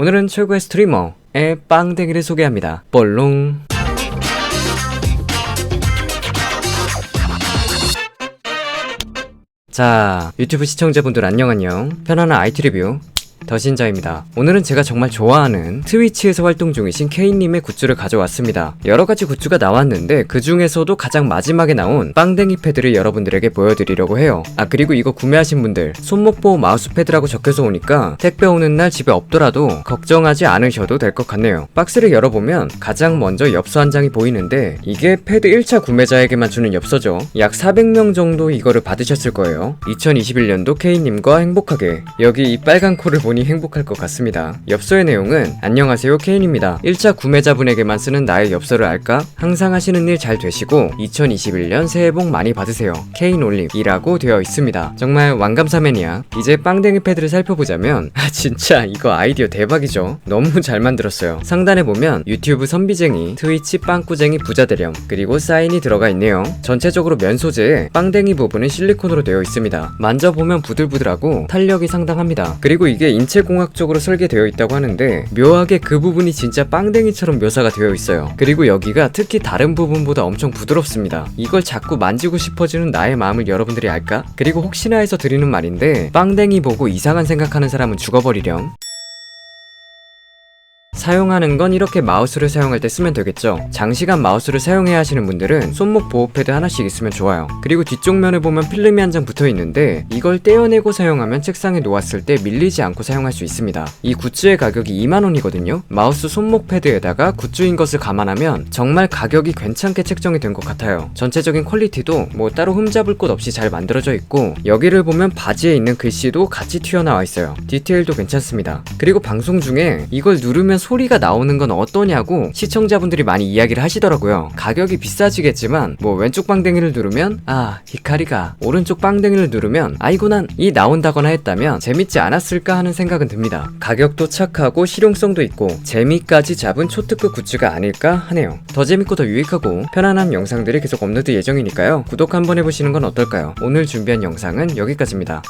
오늘은 최고의 스트리머의 빵댕이를 소개합니다. 볼롱. 자, 유튜브 시청자분들 안녕 안녕. 편안한 IT 리뷰. 더신자입니다. 오늘은 제가 정말 좋아하는 트위치에서 활동 중이신 K님의 굿즈를 가져왔습니다. 여러가지 굿즈가 나왔는데 그 중에서도 가장 마지막에 나온 빵댕이 패드를 여러분들에게 보여드리려고 해요. 아 그리고 이거 구매하신 분들 손목보호 마우스 패드라고 적혀서 오니까 택배 오는 날 집에 없더라도 걱정하지 않으셔도 될 것 같네요. 박스를 열어보면 가장 먼저 엽서 한 장이 보이는데 이게 패드 1차 구매자에게만 주는 엽서죠. 약 400명 정도 이거를 받으셨을 거예요. 2021년도 K님과 행복하게 여기 이 빨간 코를 보니 행복할 것 같습니다. 엽서의 내용은 안녕하세요 케인입니다. 1차 구매자분에게만 쓰는 나의 엽서를 알까? 항상 하시는 일 잘 되시고 2021년 새해 복 많이 받으세요. 케인 올림이라고 되어 있습니다. 정말 완감사맨이야. 이제 빵댕이 패드를 살펴보자면 아 진짜 이거 아이디어 대박이죠. 너무 잘 만들었어요. 상단에 보면 유튜브 선비쟁이, 트위치 빵꾸쟁이 부자대령 그리고 사인이 들어가 있네요. 전체적으로 면 소재에 빵댕이 부분은 실리콘으로 되어 있습니다. 만져보면 부들부들하고 탄력이 상당합니다. 그리고 이게 인 체공학적으로 설계되어 있다고 하는데 묘하게 그 부분이 진짜 빵댕이처럼 묘사가 되어 있어요. 그리고 여기가 특히 다른 부분보다 엄청 부드럽습니다. 이걸 자꾸 만지고 싶어지는 나의 마음을 여러분들이 알까? 그리고 혹시나 해서 드리는 말인데 빵댕이 보고 이상한 생각하는 사람은 죽어버리렴. 사용하는 건 이렇게 마우스를 사용할 때 쓰면 되겠죠. 장시간 마우스를 사용해야 하시는 분들은 손목 보호 패드 하나씩 있으면 좋아요. 그리고 뒤쪽 면을 보면 필름이 한 장 붙어 있는데 이걸 떼어내고 사용하면 책상에 놓았을 때 밀리지 않고 사용할 수 있습니다. 이 굿즈의 가격이 2만원이거든요. 마우스 손목 패드에다가 굿즈인 것을 감안하면 정말 가격이 괜찮게 책정이 된 것 같아요. 전체적인 퀄리티도 뭐 따로 흠잡을 곳 없이 잘 만들어져 있고 여기를 보면 바지에 있는 글씨도 같이 튀어나와 있어요. 디테일도 괜찮습니다. 그리고 방송 중에 이걸 누르면 소리가 나오는 건 어떠냐고 시청자분들이 많이 이야기를 하시더라고요. 가격이 비싸지겠지만 뭐 왼쪽 빵댕이를 누르면 아 히카리가 오른쪽 빵댕이를 누르면 아이고 난 이 나온다거나 했다면 재밌지 않았을까 하는 생각은 듭니다. 가격도 착하고 실용성도 있고 재미까지 잡은 초특급 굿즈가 아닐까 하네요. 더 재밌고 더 유익하고 편안한 영상들이 계속 업로드 예정이니까요. 구독 한번 해보시는 건 어떨까요? 오늘 준비한 영상은 여기까지입니다.